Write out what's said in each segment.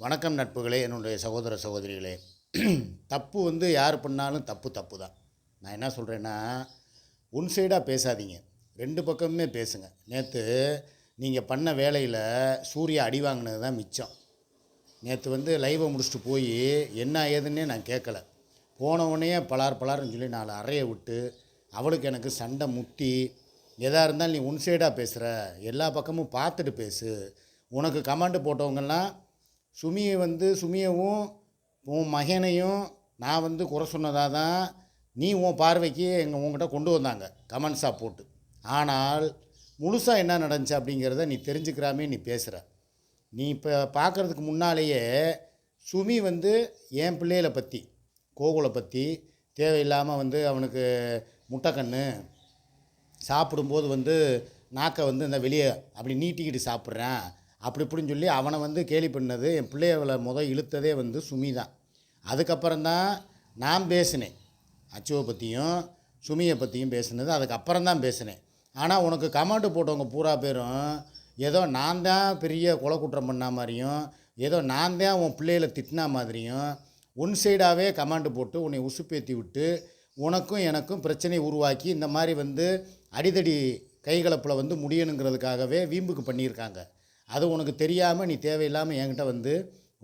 வணக்கம் நட்புகளே என்னுடைய சகோதர சகோதரிகளே. தப்பு வந்து யார் பண்ணாலும் தப்பு தப்பு தான். நான் என்ன சொல்கிறேன்னா ஒன் சைடாக பேசாதீங்க. ரெண்டு பக்கமுமே பேசுங்க. நேற்று நீங்கள் பண்ண வேலையில் சூர்யா அடி வாங்கினது தான் மிச்சம். நேற்று வந்து லைவை முடிச்சுட்டு போய் என்ன ஏதுன்னே நான் கேட்கல போன பலார் பலார்னு சொல்லி நாலு அறைய விட்டு அவளுக்கு எனக்கு சண்டை முட்டி எதாக இருந்தாலும் நீ ஒன் சைடாக பேசுகிற எல்லா பக்கமும் பார்த்துட்டு பேசு. உனக்கு கமாண்டு போட்டவங்கெல்லாம் சுமியை வந்து சுமியவும் உன் மகனையும் நான் வந்து குறை சொன்னதாக தான் நீ உன் பார்வைக்கு எங்கள் உங்ககிட்ட கொண்டு வந்தாங்க. கமெண்ட்ஸாக போட்டு. ஆனால் முழுசாக என்ன நடந்துச்சு அப்படிங்கிறத நீ தெரிஞ்சுக்கிறாமே நீ பேசுகிற நீ இப்போ பார்க்குறதுக்கு முன்னாலேயே சுமி வந்து என் பிள்ளைகளை பற்றி கோகுலை பற்றி தேவையில்லாமல் வந்து அவனுக்கு முட்டைக்கண்ணு சாப்பிடும்போது வந்து நாக்கை வந்து இந்த வெளியே அப்படி நீட்டிக்கிட்டு சாப்பிட்றேன். அப்படி இப்படின்னு சொல்லி அவனை வந்து கேலி பண்ணது என் பிள்ளையவளை முதல் இழுத்ததே வந்து சுமி தான். அதுக்கப்புறம் தான் நான் பேசினேன். அச்சுவை பற்றியும் சுமியை பற்றியும் பேசினது அதுக்கப்புறம் தான் பேசினேன். ஆனால் உனக்கு கமெண்ட் போட்டவங்க பூரா பேரும் ஏதோ நான் தான் பெரிய கொலை குற்றம் பண்ண மாதிரியும் ஏதோ நான் தான் உன் பிள்ளைகளை திட்டினா மாதிரியும் ஒன் சைடாகவே கமாண்டு போட்டு உன்னை உசுப்பேத்தி விட்டு உனக்கும் எனக்கும் பிரச்சனை உருவாக்கி இந்த மாதிரி வந்து அடிதடி கைகலப்பில் வந்து முடியணுங்கிறதுக்காகவே வீம்புக்கு பண்ணியிருக்காங்க. அது உனக்கு தெரியாமல் நீ தேவையில்லாமல் என்கிட்ட வந்து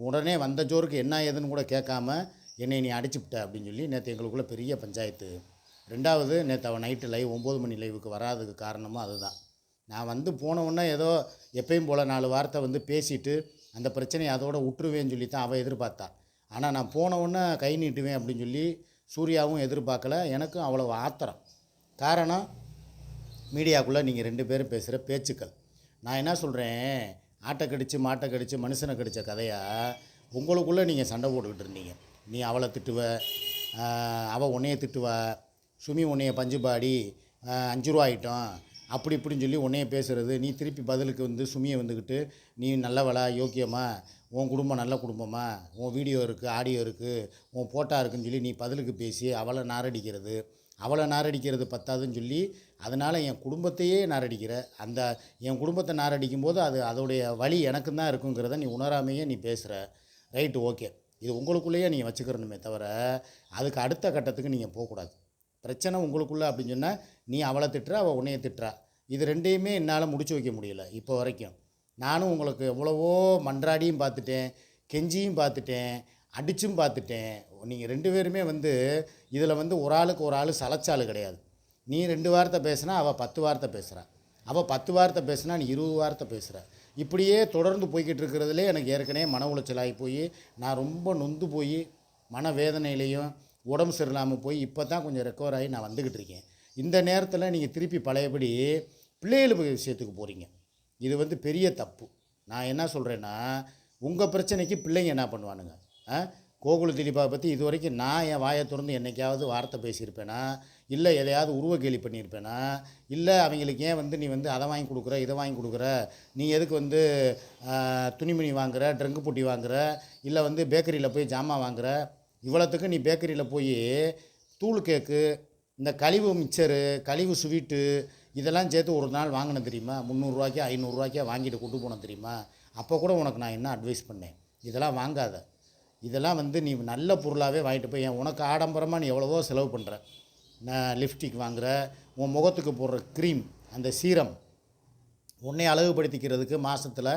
உடனே வந்த ஜோருக்கு என்ன ஏதுன்னு கூட கேட்காம என்னை நீ அடிச்சுப்பிட்ட அப்படின்னு சொல்லி நேற்று எங்களுக்குள்ளே பெரிய பஞ்சாயத்து. ரெண்டாவது நேற்று அவன் நைட்டு லைவ் ஒம்பது மணி லைவுக்கு வராததுக்கு காரணமும் அதுதான். நான் வந்து போனவுடனே ஏதோ எப்பயும் போல் நாலு வார்த்தை வந்து பேசிட்டு அந்த பிரச்சனையை அதோட விட்டுருவேன்னு சொல்லி தான் அவள் எதிர்பார்த்தா. ஆனால் நான் போனவுடனே கை நீட்டுவேன் அப்படின்னு சொல்லி சூர்யாவும் எதிர்பார்க்கல எனக்கும் அவ்வளோ ஆத்திரம். காரணம் மீடியாக்குள்ளே நீங்கள் ரெண்டு பேரும் பேசுகிற பேச்சுக்கள். நான் என்ன சொல்கிறேன் ஆட்டை கடித்து மாட்டை கடித்து மனுஷனை கடித்த கதையாக உங்களுக்குள்ளே நீங்கள் சண்டை போட்டுக்கிட்டு இருந்தீங்க. நீ அவளை திட்டுவ அவள் உன்னைய திட்டுவா சுமி உன்னைய பஞ்சு பாடி அஞ்சு ரூபா ஆகிட்டோம் அப்படி இப்படின்னு சொல்லி உன்னைய பேசுகிறது நீ திருப்பி பதிலுக்கு வந்து சுமியை வந்துக்கிட்டு நீ நல்லவளா யோக்கியமா உன் குடும்பம் நல்ல குடும்பமா உன் வீடியோ இருக்குது ஆடியோ இருக்குது உன் ஃபோட்டா இருக்குன்னு சொல்லி நீ பதிலுக்கு பேசி அவளை நாரடிக்கிறது. அவளை நாரடிக்கிறது பத்தாதுன்னு சொல்லி அதனால் என் குடும்பத்தையே நாரடிக்கிற. அந்த என் குடும்பத்தை நாரடிக்கும் போது அது அதோடைய வழி எனக்கு தான் இருக்குங்கிறத நீ உணராமையே நீ பேசுகிற ரைட்டு ஓகே. இது உங்களுக்குள்ளேயே நீங்கள் வச்சுக்கிறணுமே தவிர அதுக்கு அடுத்த கட்டத்துக்கு நீங்கள் போகக்கூடாது. பிரச்சனை உங்களுக்குள்ள அப்படின்னு சொன்னால் நீ அவளை திட்டுற அவள் உன்னைய திட்டுறா. இது ரெண்டையுமே என்னால் முடிச்சு வைக்க முடியல இப்போ வரைக்கும். நானும் உங்களுக்கு எவ்வளவோ மன்றாடியும் பார்த்துட்டேன் கெஞ்சியும் பார்த்துட்டேன் அடிச்சும் பார்த்துட்டேன் நீங்கள் ரெண்டு பேருமே வந்து இதில் வந்து ஒரு ஆளுக்கு ஒரு ஆள் சலைச்சாலு கிடையாது. நீ ரெண்டு வார்த்தை பேசுனா அவள் பத்து வார்த்தை பேசுகிறான் அவள் பத்து வார்த்தை பேசுனா நீ இருபது வார்த்தை பேசுகிற இப்படியே தொடர்ந்து போய்கிட்டு இருக்கிறதுலே எனக்கு ஏற்கனவே மன உளைச்சலாகி போய் நான் ரொம்ப நொந்து போய் மன வேதனையிலையும் உடம்பு சரியில்லாமல் போய் இப்போ தான் கொஞ்சம் ரெக்கவர் ஆகி நான் வந்துக்கிட்டு இருக்கேன். இந்த நேரத்தில் நீங்கள் திருப்பி பழையபடி பிள்ளைகள் விஷயத்துக்கு போகிறீங்க இது வந்து பெரிய தப்பு. நான் என்ன சொல்கிறேன்னா உங்கள் பிரச்சனைக்கு பிள்ளைங்க என்ன பண்ணுவானுங்க? ஆ? கோகுல திலீபா பற்றி இது வரைக்கும் நான் என் வாயை திறந்து என்னைக்காவது வார்த்தை பேசியிருப்பேனா? இல்லை எதையாவது உருவ கேலி பண்ணியிருப்பேனா? இல்லை அவங்களுக்கு ஏன் வந்து நீ வந்து அதை வாங்கி கொடுக்குற இதை வாங்கி கொடுக்குற? நீ எதுக்கு வந்து துணிமணி வாங்குற ட்ரங்கு பொட்டி வாங்குற? இல்லை வந்து பேக்கரியில் போய் ஜாமான் வாங்குற? இவ்வளோத்துக்கு நீ பேக்கரியில் போய் தூள் கேக்கு இந்த கழிவு மிக்சரு கழிவு ஸ்வீட்டு இதெல்லாம் சேர்த்து ஒரு நாள் வாங்கினேன் தெரியுமா? முந்நூறுரூவாய்க்கு ஐநூறுரூவாய்க்கே வாங்கிட்டு கொண்டு போனேன் தெரியுமா? அப்போ கூட உனக்கு நான் என்ன அட்வைஸ் பண்ணேன்? இதெல்லாம் வாங்காத. இதெல்லாம் வந்து நீ நல்ல பொருளாகவே வாங்கிட்டு போய் ஏன் உனக்கு ஆடம்பரமாக நீ எவ்வளவோ செலவு பண்ணுற நான் லிப்ஸ்டிக் வாங்குகிற உன் முகத்துக்கு போடுற க்ரீம் அந்த சீரம் உன்னை அழகுபடுத்திக்கிறதுக்கு மாதத்தில்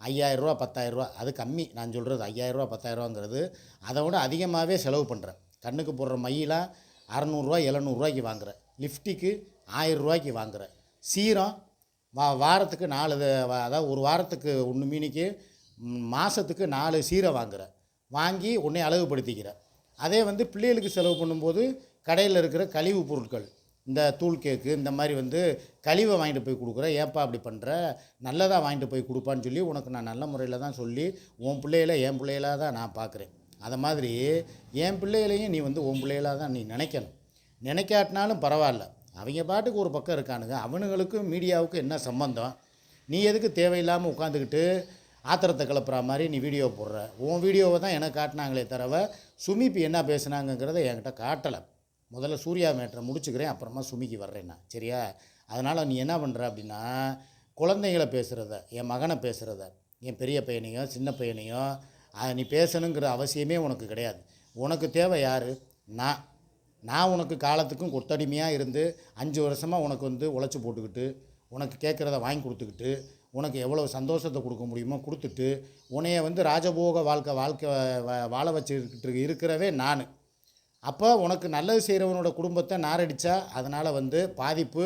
ஐயாயிரரூவா பத்தாயிரரூவா அது கம்மி. நான் சொல்கிறது ஐயாயிரரூவா பத்தாயிரரூவாங்கிறது அதை விட அதிகமாகவே செலவு பண்ணுறேன் கண்ணுக்கு போடுற மையெல்லாம் அறநூறுரூவா எழுநூறுவாய்க்கு வாங்குகிறேன் லிப்ஸ்டிக்கு ஆயிரரூவாய்க்கு வாங்குகிறேன் சீரம் வா வாரத்துக்கு நாலு அதாவது ஒரு வாரத்துக்கு ஒன்று மீனிக்கு மாதத்துக்கு நாலு சீரை வாங்குகிறேன் வாங்கி உன்னை அழகுபடுத்திக்கிற அதே வந்து பிள்ளைகளுக்கு செலவு பண்ணும்போது கடையில் இருக்கிற கழிவு பொருட்கள் இந்த தூள் கேக்கு இந்த மாதிரி வந்து கழிவை வாங்கிட்டு போய் கொடுக்குற ஏப்பா அப்படி பண்ணுற நல்லதாக வாங்கிட்டு போய் கொடுப்பான்னு சொல்லி உனக்கு நான் நல்ல முறையில் தான் சொல்லி உன் பிள்ளைகள என் பிள்ளைகளாக தான் நான் பார்க்குறேன். அதை மாதிரி என் பிள்ளைகளையும் நீ வந்து உன் பிள்ளைகளாக தான் நீ நினைக்கணும். நினைக்காட்டினாலும் பரவாயில்ல. அவங்க பாட்டுக்கு ஒரு பக்கம் இருக்கானுங்க. அவனுங்களுக்கும் மீடியாவுக்கும் என்ன சம்பந்தம்? நீ எதுக்கு தேவையில்லாமல் உட்காந்துக்கிட்டு ஆத்திரத்தை கிளப்புற மாதிரி நீ வீடியோ போடுற. உன் வீடியோவை தான் எனக்கு காட்டினாங்களே தரவ சுமிப்பு என்ன பேசுனாங்கங்கிறத என்கிட்ட காட்டலை. முதல்ல சூர்யா மேட்டரை முடிச்சுக்கிறேன் அப்புறமா சுமிக்கு வர்றேன் நான். சரியா? அதனால் நீ என்ன பண்ணுற அப்படின்னா குழந்தைங்கள பேசுகிறத என் மகனை பேசுகிறத என் பெரிய பையனையும் சின்ன பையனையும் அதை நீ பேசணுங்கிற அவசியமே உனக்கு கிடையாது. உனக்கு தேவை யார்? நான். நான் உனக்கு காலத்துக்கும் கொத்தடிமையாக இருந்து அஞ்சு வருஷமாக உனக்கு வந்து உழைச்சி போட்டுக்கிட்டு உனக்கு கேட்குறத வாங்கி கொடுத்துக்கிட்டு உனக்கு எவ்வளோ சந்தோஷத்தை கொடுக்க முடியுமோ கொடுத்துட்டு உன்னைய வந்து ராஜபோக வாழ்க்கை வாழ்க்கை வாழ வச்சுக்கிட்டு இருக்கிறவே நான். அப்போ உனக்கு நல்லது செய்கிறவனோட குடும்பத்தை நாரடித்தா அதனால் வந்து பாதிப்பு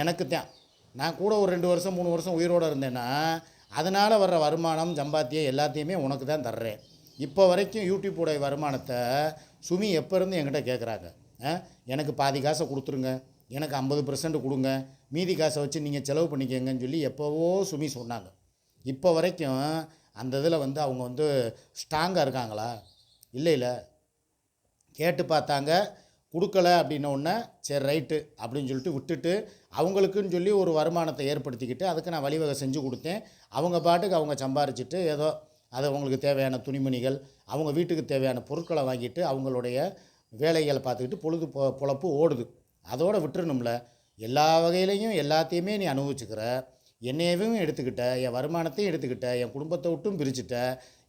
எனக்கு தான். நான் கூட ஒரு ரெண்டு வருஷம் மூணு வருஷம் உயிரோடு இருந்தேன்னா அதனால் வர்ற வருமானம் சம்பாத்தியம் எல்லாத்தையுமே உனக்கு தான் தர்றேன். இப்போ வரைக்கும் யூடியூப்போடைய வருமானத்தை சுமி எப்போ இருந்து என்கிட்ட கேட்குறாங்க எனக்கு பாதி காசை கொடுத்துருங்க. எனக்கு ஐம்பது பர்சன்ட் கொடுங்க. மீதி காசை வச்சு நீங்கள் செலவு பண்ணிக்கங்கன்னு சொல்லி எப்போவோ சுமி சொன்னாங்க. இப்போ வரைக்கும் அந்த இதில் வந்து அவங்க வந்து ஸ்ட்ராங்காக இருக்காங்களா? இல்லை இல்லை. கேட்டு பார்த்தாங்க. கொடுக்கல அப்படின்ன உடனே சரி ரைட்டு அப்படின்னு சொல்லிட்டு விட்டுட்டு அவங்களுக்குன்னு சொல்லி ஒரு வருமானத்தை ஏற்படுத்திக்கிட்டு அதுக்கு நான் வழிவகை செஞ்சு கொடுத்தேன். அவங்க பாட்டுக்கு அவங்க சம்பாரிச்சிட்டு ஏதோ அது அவங்களுக்கு தேவையான துணிமணிகள் அவங்க வீட்டுக்கு தேவையான பொருட்களை வாங்கிட்டு அவங்களுடைய வேலைகளை பார்த்துக்கிட்டு பொழுது பொ பொழப்பு ஓடுது. அதோடு விட்டுறணும்ல. எல்லா வகையிலையும் எல்லாத்தையுமே நீ அனுபவிச்சுக்கிற. என்னையவும் எடுத்துக்கிட்ட என் வருமானத்தையும் எடுத்துக்கிட்ட என் குடும்பத்தை விட்டும் பிரிச்சுட்ட.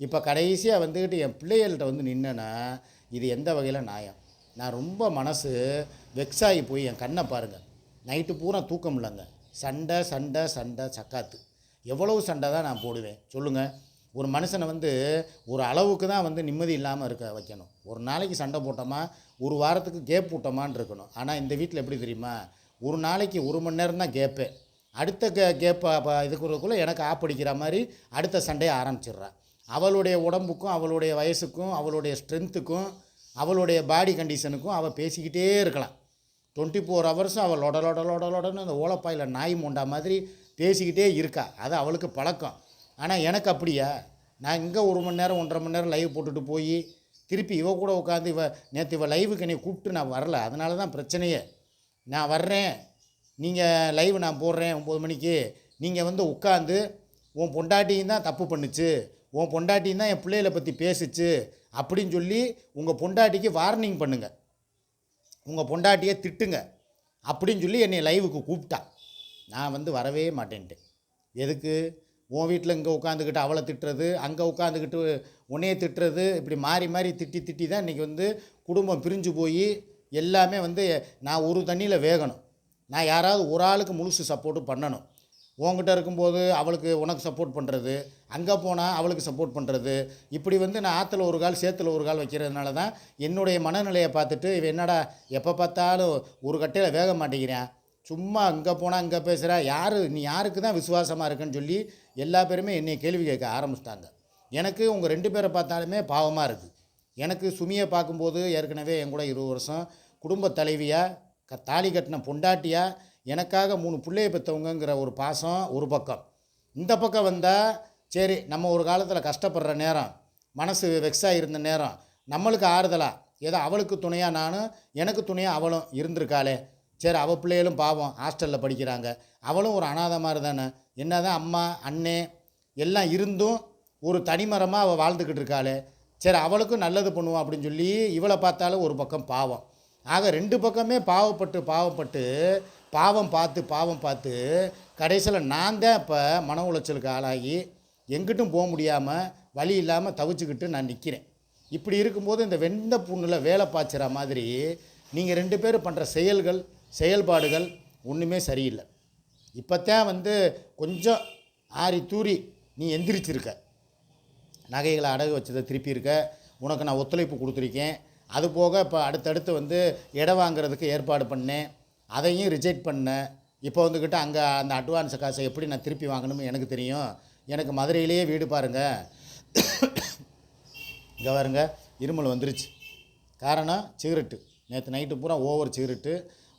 இப்போ கடைசியாக வந்துக்கிட்டு என் பிள்ளைகள்கிட்ட வந்து நின்னேன்னா இது எந்த வகையில் நியாயம்? நான் ரொம்ப மனசு வெக்ஸாகி போய் என் கண்ணை பாருங்கள் நைட்டு பூரா தூக்கம் இல்லைங்க. சண்டை சண்டை சண்டை சக்காத்து. எவ்வளவு சண்டை தான் நான் போடுவேன். சொல்லுங்கள் ஒரு மனுஷனை வந்து ஒரு அளவுக்கு தான் வந்து நிம்மதி இல்லாமல் இருக்க வைக்கணும். ஒரு நாளைக்கு சண்டை போட்டோமா ஒரு வாரத்துக்கு கேப் விட்டோமான்னு இருக்கணும். ஆனால் இந்த வீட்டில் எப்படி தெரியுமா? ஒரு நாளைக்கு ஒரு மணி நேரம் தான் கேப்பே. அடுத்த கே கேப்பை இதுக்குறதுக்குள்ளே எனக்கு ஆப்படிக்கிற மாதிரி அடுத்த சண்டையை ஆரம்பிச்சிடுறான் அவளுடைய உடம்புக்கும் அவளுடைய வயசுக்கும் அவளுடைய ஸ்ட்ரென்த்துக்கும் அவளுடைய பாடி கண்டிஷனுக்கும் அவள் பேசிக்கிட்டே இருக்கலாம். டுவெண்ட்டி ஃபோர் ஹவர்ஸும் அவள் லொட லொட லொட லொடன்னு அந்த ஓலப்பாயில் நாய் மூண்டா மாதிரி பேசிக்கிட்டே இருக்கா. அது அவளுக்கு பழக்கம். ஆனால் எனக்கு அப்படியா? நான் இங்கே ஒரு மணி நேரம் ஒன்றரை மணி நேரம் லைவ் போட்டுட்டு போய் திருப்பி இவ கூட உட்காந்து இவ நேற்று இவ லைவுக்கு என்னை கூப்பிட்டு நான் வரல. அதனால தான் பிரச்சனையே. நான் வர்றேன். நீங்கள் லைவ் நான் போடுறேன் ஒம்பது மணிக்கு. நீங்கள் வந்து உட்காந்து உன் பொண்டாட்டியும் தான் தப்பு பண்ணுச்சு. உன் பொண்டாட்டியும் தான் என் பிள்ளைகளை பற்றி பேசுச்சு. அப்படின்னு சொல்லி உங்கள் பொண்டாட்டிக்கு வார்னிங் பண்ணுங்கள் உங்கள் பொண்டாட்டியை திட்டுங்க. அப்படின்னு சொல்லி என்னை லைவுக்கு கூப்பிட்டா. நான் வந்து வரவே மாட்டேன்ட்டு எதுக்கு? உன் வீட்டில் இங்கே உட்காந்துக்கிட்டு அவளை திட்டுறது அங்கே உட்காந்துக்கிட்டு உன்னைய திட்டுறது இப்படி மாறி மாறி திட்டி திட்டி தான் இன்றைக்கி வந்து குடும்பம் பிரிஞ்சு போய் எல்லாமே வந்து நான் ஒரு தண்ணியில் வேகணும். நான் யாராவது ஒரு ஆளுக்கு முழுசு சப்போர்ட்டு பண்ணணும். உங்ககிட்ட இருக்கும்போது அவளுக்கு உனக்கு சப்போர்ட் பண்ணுறது அங்கே போனால் அவளுக்கு சப்போர்ட் பண்ணுறது. இப்படி வந்து நான் ஆற்றுல ஒரு கால் சேத்துல ஒரு கால் வைக்கிறதுனால தான் என்னுடைய மனநிலையை பார்த்துட்டு இவன் என்னடா எப்போ பார்த்தாலும் ஒரு கட்டையில் வேக மாட்டேங்கிறான். சும்மா அங்கே போனால் இங்கே பேசுகிற யார்? நீ யாருக்கு தான் விசுவாசமாக இருக்குன்னு சொல்லி எல்லா பேருமே என்னை கேள்வி கேட்க ஆரம்பிச்சிட்டாங்க. எனக்கு உங்கள் ரெண்டு பேரை பார்த்தாலுமே பாவமாக இருக்குது எனக்கு சுமியை பார்க்கும்போது ஏற்கனவே என் கூட இருபது வருஷம் குடும்ப தலைவியாக க தாலி கட்டின பொண்டாட்டியாக எனக்காக மூணு பிள்ளைய பெற்றவங்கங்கிற ஒரு பாசம் ஒரு பக்கம். இந்த பக்கம் வந்தால் சரி நம்ம ஒரு காலத்தில் கஷ்டப்படுற நேரம் மனசு வெக்ஸாக இருந்த நேரம் நம்மளுக்கு ஆறுதலாக ஏதோ அவளுக்கு துணையாக நானும் எனக்கு துணையாக அவளும் இருந்திருக்காளே சரி அவள் பிள்ளைகளும் பாவம் ஹாஸ்டலில் படிக்கிறாங்க. அவளும் ஒரு அனாதை மாதிரி தானே. என்ன தான் அம்மா அண்ணே எல்லாம் இருந்தும் ஒரு தனிமரமாக அவள் வாழ்ந்துக்கிட்டு இருக்காளே. சரி அவளுக்கும் நல்லது பண்ணுவோம் அப்படின்னு சொல்லி இவளை பார்த்தாலும் ஒரு பக்கம் பாவம். ஆக ரெண்டு பக்கமே பாவப்பட்டு பாவப்பட்டு பாவம் பார்த்து பாவம் பார்த்து கடைசியில் நான் தான் இப்போ மன உளைச்சலுக்கு ஆளாகி எங்கிட்டும் போக முடியாமல் வழி இல்லாமல் தவிச்சுக்கிட்டு நான் நிற்கிறேன் இப்படி இருக்கும்போது இந்த வெந்த புண்ணில் வேலை பாய்ச்சிற மாதிரி நீங்கள் ரெண்டு பேரும் பண்ணுற செயல்கள் செயல்பாடுகள் ஒன்றுமே சரியில்லை. இப்போத்தான் வந்து கொஞ்சம் ஆறி தூரி நீ எந்திரிச்சிருக்க. நகைகளை அடகு வச்சதை திருப்பி இருக்க உனக்கு நான் ஒத்துழைப்பு கொடுத்துருக்கேன். அது போக இப்போ அடுத்தடுத்து வந்து இடம் வாங்குறதுக்கு ஏற்பாடு பண்ணேன் அதையும் ரிஜெக்ட் பண்ணேன் இப்போ வந்துக்கிட்டு அங்கே அந்த அட்வான்ஸ் காசை எப்படி நான் திருப்பி வாங்கணும்னு எனக்கு தெரியும். எனக்கு மதுரையிலேயே வீடு பாருங்கள் இங்கே பாருங்க இருமல் வந்துருச்சு. காரணம் சிகரெட்டு. நேற்று நைட்டு பூரா ஓவர் சிகரெட்டு.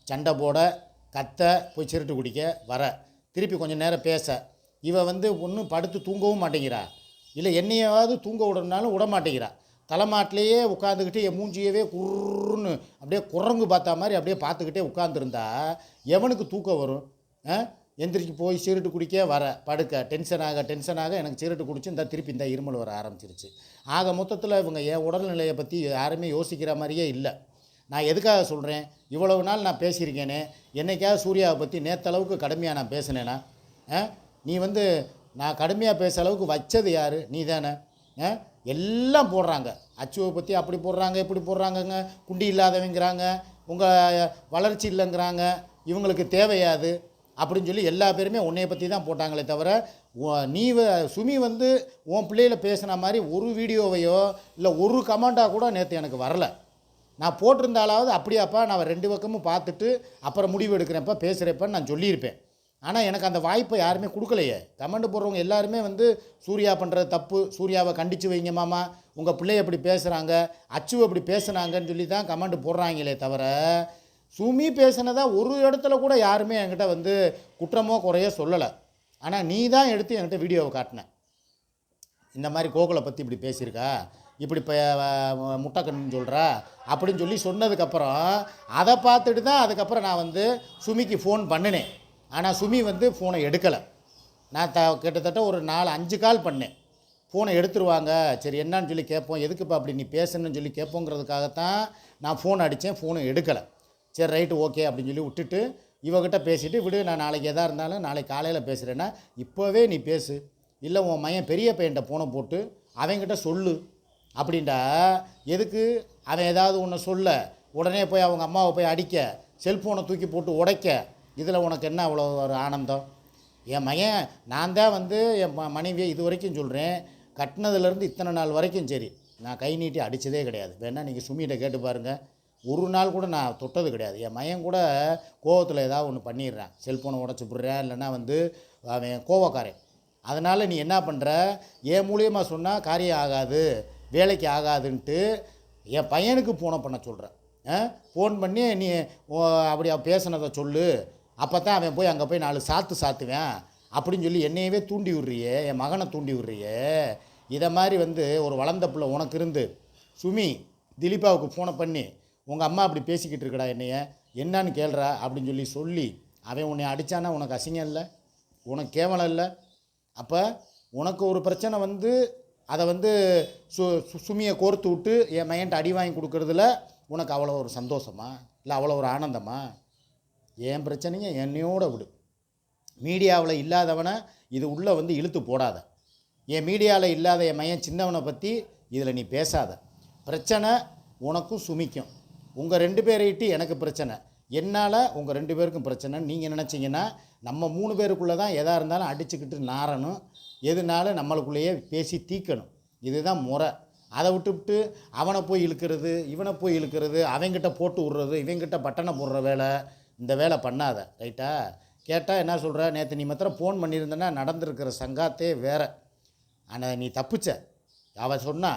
சண்டை போட கத்த போய் சிருட்டு குடிக்க வர. திருப்பி கொஞ்சம் நேரம் பேச. இவ வந்து ஒன்றும் படுத்து தூங்கவும் மாட்டேங்கிறா. இல்லை என்னையாவது தூங்க விடணுனாலும் விட மாட்டேங்கிறா. தலைமாட்டிலேயே உட்காந்துக்கிட்டு என் மூஞ்சியவே குர்ன்னு அப்படியே குரங்கு பார்த்தா மாதிரி அப்படியே பார்த்துக்கிட்டே உட்காந்துருந்தா எவனுக்கு தூக்கம் வரும்? ஆ? எந்திரிச்சு போய் சீருட்டு குடிக்க வர. படுக்க. டென்ஷன் ஆக டென்ஷன் ஆக எனக்கு சீருட்டு குடிச்சு இந்த திருப்பி இந்த இருமல் வர ஆரம்பிச்சிருச்சு. ஆக மொத்தத்தில் இவங்க என் உடல்நிலையை பற்றி யாருமே யோசிக்கிற மாதிரியே இல்லை. நான் எதுக்காக சொல்கிறேன் இவ்வளவு நாள் நான் பேசியிருக்கேனே. என்னைக்காவது சூர்யாவை பற்றி நேற்றளவுக்கு கடுமையாக நான் பேசினேனா? ஆ? நீ வந்து நான் கடுமையாக பேச அளவுக்கு வச்சது யார்? நீ தானே ஆ? எல்லாம் போடுறாங்க. அச்சுவை பற்றி அப்படி போடுறாங்க இப்படி போடுறாங்கங்க. குண்டி இல்லாதவங்கிறாங்க. உங்கள் வளர்ச்சி இல்லைங்கிறாங்க. இவங்களுக்கு தேவையாது அப்படின்னு சொல்லி எல்லா பேருமே உன்னைய பற்றி தான் போட்டாங்களே தவிர உ- நீ சுமி வந்து உன் பிள்ளையில் பேசின மாதிரி ஒரு வீடியோவையோ இல்லை ஒரு கமெண்ட்டாக கூட நேற்று எனக்கு வரலை. நான் போட்டிருந்தாலாவது அப்படியாப்பா நான் ரெண்டு பக்கமும் பார்த்துட்டு அப்புறம் முடிவு எடுக்கிறேன்ப்பா பேசுகிறப்பன்னு நான் சொல்லியிருப்பேன். ஆனால் எனக்கு அந்த வாய்ப்பை யாருமே கொடுக்கலையே. கமெண்ட் போடுறவங்க எல்லாருமே வந்து சூர்யா பண்ணுற தப்பு சூர்யாவை கண்டித்து வைங்க மாமா உங்கள் பிள்ளை எப்படி பேசுகிறாங்க அச்சு எப்படி பேசுனாங்கன்னு சொல்லி தான் கமெண்ட் போடுறாங்களே தவிர சுமி பேசினதா ஒரு இடத்துல கூட யாருமே என்கிட்ட வந்து குற்றமோ குறையோ சொல்லலை. ஆனால் நீ தான் எடுத்து என்கிட்ட வீடியோவை காட்டின. இந்த மாதிரி கோகுலை பற்றி இப்படி பேசியிருக்கா? இப்படி இப்போ முட்டைக்கண்ணுன்னு சொல்கிறா அப்படின்னு சொல்லி சொன்னதுக்கப்புறம் அதை பார்த்துட்டு தான் அதுக்கப்புறம் நான் வந்து சுமிக்கு ஃபோன் பண்ணினேன். ஆனால் சுமி வந்து ஃபோனை எடுக்கலை. நான் த கிட்டத்தட்ட ஒரு நாலு அஞ்சு கால் பண்ணேன். ஃபோனை எடுத்துருவாங்க. சரி என்னன்னு சொல்லி கேட்போம். எதுக்குப்பா அப்படி நீ பேசணும்னு சொல்லி கேட்போங்கிறதுக்காகத்தான் நான் ஃபோன் அடித்தேன். ஃபோனை எடுக்கலை. சரி ரைட்டு ஓகே அப்படின்னு சொல்லி விட்டுட்டு இவகிட்ட பேசிவிட்டு விடு நான் நாளைக்கு எதாக இருந்தாலும் நாளைக்கு காலையில் பேசுகிறேன்னா இப்போவே நீ பேசு. இல்லை உன் மையன் பெரிய பையன்கிட்ட ஃபோனை போட்டு அவங்ககிட்ட சொல்லு. அப்படின்டா எதுக்கு? அவன் ஏதாவது ஒன்று சொல்ல உடனே போய் அவங்க அம்மாவை போய் அடிக்க செல்ஃபோனை தூக்கி போட்டு உடைக்க இதில் உனக்கு என்ன அவ்வளோ ஒரு ஆனந்தம்? என் மகன் நான் தான் வந்து என் ம- மனைவியை இது வரைக்கும் சொல்கிறேன் கட்டினதுலேருந்து இத்தனை நாள் வரைக்கும் சரி நான் கை நீட்டி அடித்ததே கிடையாது. வேணால் நீங்கள் சுமிகிட்ட கேட்டு பாருங்கள் ஒரு நாள் கூட நான் தொட்டது கிடையாது. என் மையன் கூட கோவத்தில் ஏதாவது ஒன்று பண்ணிடுறான். செல்ஃபோனை உடச்சி விட்றேன் இல்லைன்னா வந்து அவன் கோவக்காரன். அதனால் நீ என்ன பண்ணுற என் மூலியமாக சொன்னால் காரியம் ஆகாது. வேலைக்கு ஆகாதுன்ட்டு என் பையனுக்கு ஃபோனை பண்ண சொல்கிறேன் ஃபோன் பண்ணி நீ ஓ, அப்படி அவ பேசுனதை சொல்லு. அப்போ தான் அவன் போய் அங்கே போய் நாலு சாத்து சாத்துவேன். அப்படின்னு சொல்லி என்னையவே தூண்டி விட்றியே என் மகனை தூண்டி விட்றியே. இதை மாதிரி வந்து ஒரு வளர்ந்த பிள்ளை உனக்கு இருந்து. சுமி திலீபாவுக்கு ஃபோனை பண்ணி உங்கள் அம்மா அப்படி பேசிக்கிட்டு இருக்கடா என்னைய. என்னன்னு கேள்றா? அப்படின்னு சொல்லி சொல்லி அவன் உன்னை அடித்தானா உனக்கு அசிங்கம் இல்லை உனக்கு கேவலம் இல்லை. அப்போ உனக்கு ஒரு பிரச்சனை வந்து அதை வந்து சு சு- சுமியை கோர்த்து விட்டு என் மையன்ட்ட அடி வாங்கி கொடுக்கறதுல உனக்கு அவ்வளோ ஒரு சந்தோஷமா? இல்லை அவ்வளோ ஒரு ஆனந்தமா? என் பிரச்சனையை என்னையோட விடு. மீடியாவில் இல்லாதவனை இது உள்ளே வந்து இழுத்து போடாத. என் மீடியாவில் இல்லாத என் மையன் சின்னவனை பற்றி இதில் நீ பேசாத. பிரச்சனை உனக்கும் சுமிக்கும். உங்கள் ரெண்டு பேரையிட்டு எனக்கு பிரச்சனை. என்னால் உங்கள் ரெண்டு பேருக்கும் பிரச்சனை நீங்கள் நினச்சிங்கன்னா நம்ம மூணு பேருக்குள்ளே தான் எதாக இருந்தாலும் அடிச்சுக்கிட்டு நாரணும் எதுனாலும் நம்மளுக்குள்ளேயே பேசி தீக்கணும்? இதுதான் முறை. அதை விட்டுவிட்டு அவனை போய் இழுக்கிறது இவனை போய் இழுக்கிறது அவங்கிட்ட போட்டு விட்றது இவங்கிட்ட பட்டனை போடுற வேலை இந்த வேலை பண்ணாத ரைட்டா? கேட்டால் என்ன சொல்கிற நேற்று நீ மாத்திரம் ஃபோன் பண்ணியிருந்தேன்னா நடந்திருக்கிற சங்காத்தே வேற. ஆனால் நீ தப்பிச்ச. அவள் சொன்னா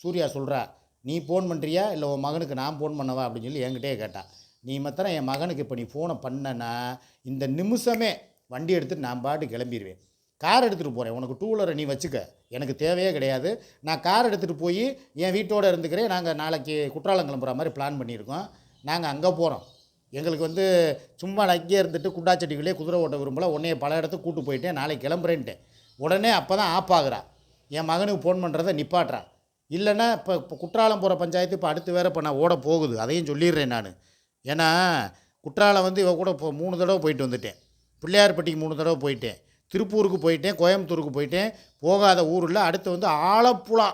சூர்யா சொல்கிறா நீ ஃபோன் பண்ணுறியா இல்லை உன் மகனுக்கு நான் ஃபோன் பண்ணவா? அப்படின்னு சொல்லி என்கிட்டே கேட்டா. நீ மாத்திரம் என் மகனுக்கு இப்போ நீ ஃபோனை பண்ணனா இந்த நிமிஷமே வண்டி எடுத்துட்டு நான் பாட்டு கிளம்பிடுவேன் கார் எடுத்துகிட்டு போகிறேன் உனக்கு டூ வீலரை நீ வச்சுக்க. எனக்கு தேவையே கிடையாது. நான் கார் எடுத்துகிட்டு போய் என் வீட்டோடு இருந்துக்கிறேன். நாங்கள் நாளைக்கு குற்றாலம் கிளம்புற மாதிரி பிளான் பண்ணியிருக்கோம். நாங்கள் அங்கே போகிறோம் எங்களுக்கு வந்து சும்மா நான் இங்கே இருந்துட்டு குண்டாச்செடிகளே குதிரை ஓட்ட விரும்பல. உன்னைய பல இடத்துக்கு கூட்டு போயிட்டேன். நாளைக்கு கிளம்புறேன்ட்டேன் உடனே அப்போ தான் ஆப் ஆகுறா. என் மகனுக்கு ஃபோன் பண்ணுறதை நிப்பாட்டுறா இல்லைன்னா இப்போ இப்போ குற்றாலம் போகிற பஞ்சாயத்து இப்போ அடுத்து வேறு இப்போ நான் ஓட போகுது. அதையும் சொல்லிடுறேன் நான். ஏன்னா குற்றாலம் வந்து இவ கூட இப்போ மூணு தடவை போயிட்டு வந்துட்டேன். பிள்ளையார்பட்டிக்கு மூணு தடவை போயிட்டேன். திருப்பூருக்கு போயிட்டேன் கோயம்புத்தூருக்கு போயிட்டேன். போகாத ஊரில் அடுத்து வந்து ஆலப்புழா.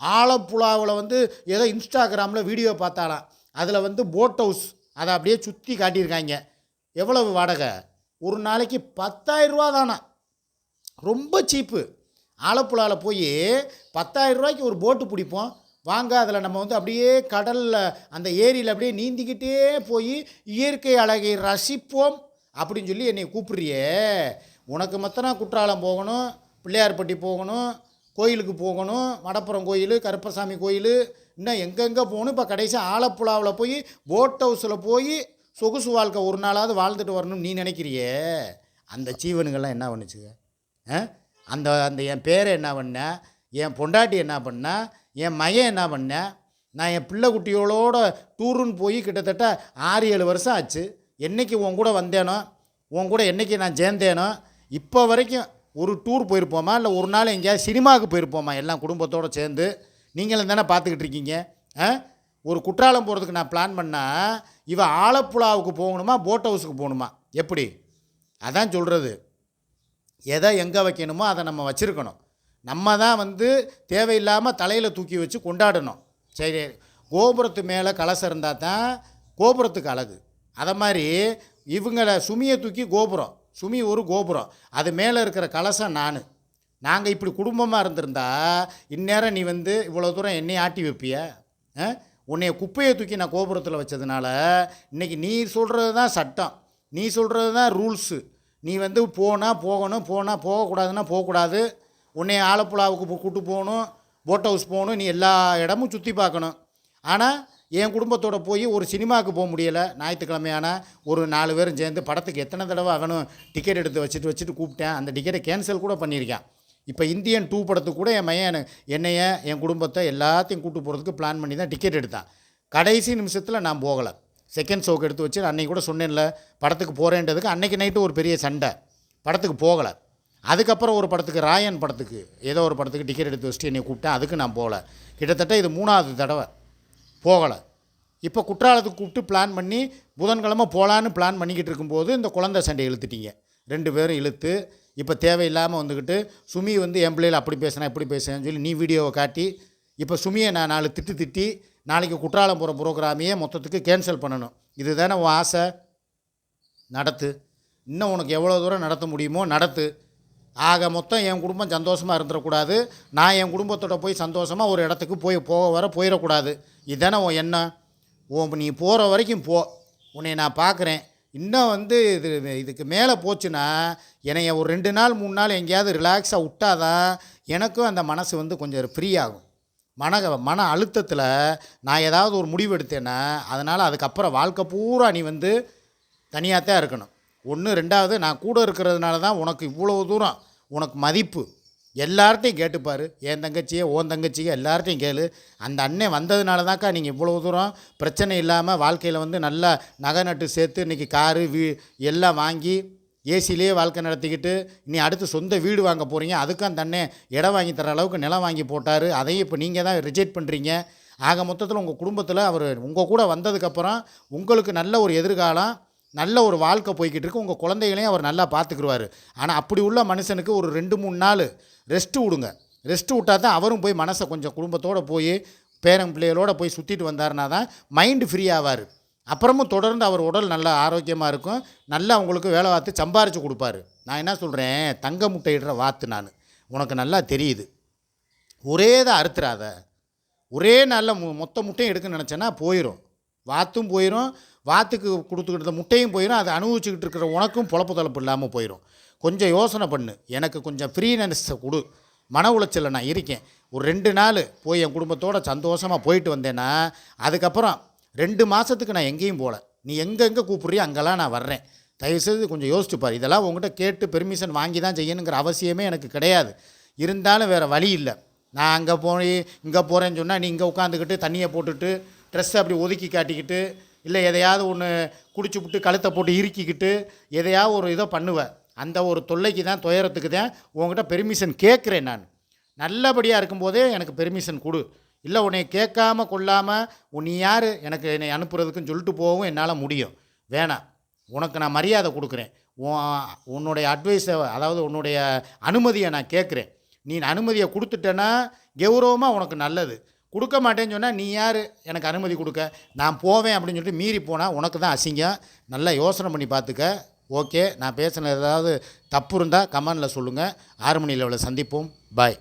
ஆலப்புழாவில் வந்து ஏதோ இன்ஸ்டாகிராமில் வீடியோ பார்த்தாலாம். அதில் வந்து போட் ஹவுஸ் அதை அப்படியே சுற்றி காட்டியிருக்காங்க. எவ்வளவு வாடகை? ஒரு நாளைக்கு பத்தாயிரரூவா தானா? ரொம்ப சீப்பு ஆலப்புழாவில் போய் பத்தாயிரரூபாய்க்கு ஒரு போட்டு பிடிப்போம். வாங்க அதில் நம்ம வந்து அப்படியே கடலில் அந்த ஏரியில் அப்படியே நீந்திக்கிட்டே போய் இயற்கை அழகை ரசிப்போம். அப்படின்னு சொல்லி என்னை கூப்பிட்றியே. உனக்கு மத்தனா குற்றாலம் போகணும் பிள்ளையார்பட்டி போகணும் கோயிலுக்கு போகணும் மடப்புறம் கோயில் கருப்பசாமி கோயில் இன்னும் எங்கெங்கே போகணும் இப்போ கடைசி ஆலப்புழாவில் போய் போட் ஹவுஸில் போய் சொகுசு வாழ்க்கை ஒரு நாளாவது வாழ்ந்துட்டு வரணும்னு நீ நினைக்கிறியே? அந்த ஜீவனுங்கள்லாம் என்ன பண்ணுச்சுங்க? ஆ? அந்த அந்த என் பேரை என்ன பண்ணேன் என் பொண்டாட்டி என்ன பண்ணா? என் மகன் என்ன பண்ணேன் நான் என் பிள்ளை குட்டிகளோட டூருன்னு போய் கிட்டத்தட்ட ஆறு ஏழு வருஷம் ஆச்சு. என்னைக்கு உன் கூட வந்தேனோ உன் கூட என்னைக்கு நான் சேர்ந்தேனோ இப்போ வரைக்கும் ஒரு டூர் போயிருப்போமா? இல்லை ஒரு நாள் எங்கேயாவது சினிமாவுக்கு போயிருப்போமா? எல்லாம் குடும்பத்தோடு சேர்ந்து. நீங்களும் தானே பார்த்துக்கிட்டு இருக்கீங்க. ஆ? ஒரு குற்றாலம் போகிறதுக்கு நான் பிளான் பண்ணால் இவன் ஆலப்புழாவுக்கு போகணுமா? போட் ஹவுஸுக்கு போகணுமா? எப்படி? அதான் சொல்கிறது எதை எங்கே வைக்கணுமோ அதை நம்ம வச்சுருக்கணும். நம்ம தான் வந்து தேவையில்லாமல் தலையில் தூக்கி வச்சு கொண்டாடணும். சரி கோபுரத்து மேலே கலசம் இருந்தால் தான் கோபுரத்துக்கு அழகு. அதை மாதிரி இவங்களை சுமியை தூக்கி கோபுரம். சுமி ஒரு கோபுரம். அது மேலே இருக்கிற கலசம் நான். நாங்கள் இப்படி குடும்பமாக இருந்திருந்தா இந்நேரம் நீ வந்து இவ்வளோ தூரம் என்னை ஆட்டி வைப்பிய? ஆ? உன்னைய குப்பையை தூக்கி நான் கோபுரத்தில் வச்சதுனால இன்றைக்கி நீ சொல்கிறது தான் சட்டம். நீ சொல்கிறது தான் ரூல்ஸு நீ வந்து போனால் போகணும் போனால் போகக்கூடாதுன்னா போகக்கூடாது. உன்னை ஆலப்புழாவுக்கு கூப்பிட்டு கூட்டு போகணும் போட் ஹவுஸ் போகணும் நீ எல்லா இடமும் சுற்றி பார்க்கணும். ஆனால் என் குடும்பத்தோடு போய் ஒரு சினிமாவுக்கு போக முடியலை. ஞாயிற்றுக்கிழமையான ஒரு நாலு பேரும் சேர்ந்து படத்துக்கு எத்தனை தடவை ஆகணும் டிக்கெட் எடுத்து வச்சுட்டு வச்சுட்டு கூப்பிட்டேன். அந்த டிக்கெட்டை கேன்சல் கூட பண்ணியிருக்கேன். இப்போ இந்தியன் டூ படத்துக்கு கூட என் மையன் என்னைய என் குடும்பத்தை எல்லாத்தையும் கூப்பிட்டு போகிறதுக்கு பிளான் பண்ணி தான் டிக்கெட் எடுத்தான். கடைசி நிமிஷத்தில் நான் போகலை. செகண்ட் ஷோக்கு எடுத்து வச்சு அன்னைக்கு கூட சொன்னேன்ல படத்துக்கு போகிறேன்றதுக்கு அன்றைக்கி நைட்டு ஒரு பெரிய சண்டை. படத்துக்கு போகலை. அதுக்கப்புறம் ஒரு படத்துக்கு ராயன் படத்துக்கு ஏதோ ஒரு படத்துக்கு டிக்கெட் எடுத்து வச்சுட்டு என்னை கூப்பிட்டேன். அதுக்கு நான் போகல. கிட்டத்தட்ட இது மூணாவது தடவை. போகலை. இப்போ குற்றாலத்துக்கு கூப்பிட்டு பிளான் பண்ணி புதன்கிழமை போகலான்னு பிளான் பண்ணிக்கிட்டு இருக்கும்போது இந்த குழந்தை சண்டை இழுத்துட்டீங்க. ரெண்டு பேரும் இழுத்து இப்போ தேவையில்லாமல் வந்துக்கிட்டு சுமி வந்து என் பிள்ளைகள் அப்படி பேசுனா இப்படி பேசுனேன்னு சொல்லி நீ வீடியோவை காட்டி இப்போ சுமியை நான் நாலு திட்டு திட்டி நாளைக்கு குற்றாலம் போகிற ப்ரோக்ராமையே மொத்தத்துக்கு கேன்சல் பண்ணணும். இதுதானே உன் ஆசை? நடத்து. இன்னும் உனக்கு எவ்வளோ தூரம் நடத்த முடியுமோ நடத்து. ஆக மொத்தம் என் குடும்பம் சந்தோஷமாக இருந்துடக்கூடாது நான் என் குடும்பத்தோட போய் சந்தோஷமாக ஒரு இடத்துக்கு போய் போக வர போயிடக்கூடாது இதுதானே உன் எண்ணம்? உன் நீ போகிற வரைக்கும் போ. உன்னை நான் பார்க்குறேன் இன்னும் வந்து இது இதுக்கு மேலே போச்சுன்னா என்னைய ஒரு ரெண்டு நாள் மூணு நாள் எங்கேயாவது ரிலாக்ஸாக விட்டாதான் எனக்கும் அந்த மனசு வந்து கொஞ்சம் ஃப்ரீ ஆகும். மன மன அழுத்தத்தில் நான் ஏதாவது ஒரு முடிவு எடுத்தேன்னா அதனால் அதுக்கப்புறம் வாழ்க்கை பூரா நீ வந்து தனியாக தான் இருக்கணும். ஒன்று ரெண்டாவது நான் கூட இருக்கிறதுனால தான் உனக்கு இவ்வளோ தூரம் உனக்கு மதிப்பு. எல்லார்ட்டையும் கேட்டுப்பார் என் தங்கச்சியை ஓன் தங்கச்சியை எல்லார்ட்டையும் கேளு. அந்த அண்ணன் வந்ததுனால தான்க்கா நீங்கள் இவ்வளோ தூரம் பிரச்சனை இல்லாமல் வாழ்க்கையில் வந்து நல்லா நகை நட்டு சேர்த்து இன்றைக்கி காரு வீ எல்லாம் வாங்கி ஏசிலேயே வாழ்க்கை நடத்திக்கிட்டு நீ அடுத்து சொந்த வீடு வாங்க போகிறீங்க அதுக்கும் அந்த அண்ணன் இடம் வாங்கி தர அளவுக்கு நிலம் வாங்கி போட்டார். அதையும் இப்போ நீங்கள் தான் ரிஜெக்ட் பண்ணுறீங்க ஆக மொத்தத்தில் உங்கள் குடும்பத்தில் அவர் உங்கள் கூட வந்ததுக்கப்புறம் உங்களுக்கு நல்ல ஒரு எதிர்காலம். நல்ல ஒரு வாழ்க்கை போய்கிட்டு இருக்கு. உங்கள் குழந்தைகளையும் அவர் நல்லா பார்த்துக்குருவார். ஆனால் அப்படி உள்ள மனுஷனுக்கு ஒரு ரெண்டு மூணு நாள் ரெஸ்ட்டு விடுங்க. ரெஸ்ட்டு விட்டால் தான் அவரும் போய் மனசை கொஞ்சம் குடும்பத்தோடு போய் பேரன் பிள்ளைகளோடு போய் சுற்றிட்டு வந்தாருனா தான் மைண்டு ஃப்ரீ ஆவார். அப்புறமும் தொடர்ந்து அவர் உடல் நல்லா ஆரோக்கியமாக இருக்கும். நல்லா அவங்களுக்கு வேலை பார்த்து சம்பாரித்து கொடுப்பாரு. நான் என்ன சொல்கிறேன் தங்க முட்டையிடுற வாத்து நான். உனக்கு நல்லா தெரியுது. ஒரே தான் அறுத்துறாத. ஒரே நாளில் மொ மொத்த முட்டையும் எடுக்க நினச்சேன்னா போயிடும் வாத்தும் போயிடும் வாத்துக்கு கொடுத்துக்கிட்ட முட்டையும் போயிடும் அதை அனுபவிச்சுக்கிட்டு இருக்கிற உனக்கும் பொழப்பு தளப்பு இல்லாமல் போயிடும் கொஞ்சம் யோசனை பண்ணு. எனக்கு கொஞ்சம் ஃப்ரீனஸை கொடு. மன உளைச்சலில் நான் இருக்கேன். ஒரு ரெண்டு நாள் போய் என் குடும்பத்தோடு சந்தோஷமாக போயிட்டு வந்தேன்னா அதுக்கப்புறம் ரெண்டு மாதத்துக்கு நான் எங்கேயும் போகல நீ எங்கெங்கே கூப்பிட்றியோ அங்கெல்லாம் நான் வர்றேன். தயவுசெய்து கொஞ்சம் யோசிச்சு பாரு. இதெல்லாம் உங்ககிட்ட கேட்டு பெர்மிஷன் வாங்கி தான் செய்யணுங்கிற அவசியமே எனக்கு கிடையாது. இருந்தாலும் வேறு வழி இல்லை. நான் அங்கே போய் இங்கே போகிறேன்னு சொன்னால் நீ இங்கே உட்காந்துக்கிட்டு தண்ணியை போட்டுட்டு ட்ரெஸ்ஸை அப்படி ஒதுக்கி காட்டிக்கிட்டு இல்லை எதையாவது ஒன்று குடிச்சு விட்டு கழுத்தை போட்டு இறுக்கிக்கிட்டு எதையாவது ஒரு இதை பண்ணுவேன் அந்த ஒரு தொல்லைக்கு தான் துயரத்துக்கு தான் உங்ககிட்ட பெர்மிஷன் கேட்குறேன் நான். நல்லபடியாக இருக்கும்போதே எனக்கு பெர்மிஷன் கொடு. இல்லை உன்னை கேட்காம கொள்ளாமல் உன் நீ யார்? எனக்கு என்னை அனுப்புறதுக்குன்னு சொல்லிட்டு போகவும் என்னால் முடியும். வேணாம். உனக்கு நான் மரியாதை கொடுக்குறேன். உன் உன்னுடைய அட்வைஸை அதாவது உன்னுடைய அனுமதியை நான் கேட்குறேன். நீ அனுமதியை கொடுத்துட்டேன்னா கௌரவமாக உனக்கு நல்லது. கொடுக்க மாட்டேன்னு சொன்னால் நீ யார்? எனக்கு அனுமதி கொடுக்க. நான் போவேன் அப்படின்னு சொல்லிட்டு மீறி போனால் உனக்கு தான் அசிங்கம். நல்லா யோசனை பண்ணி பார்த்துக்க ஓகே. நான் பேசின ஏதாவது தப்பு இருந்தால் கமெண்டில் சொல்லுங்கள் ஆறு மணி லெவலில் சந்திப்போம். பாய்.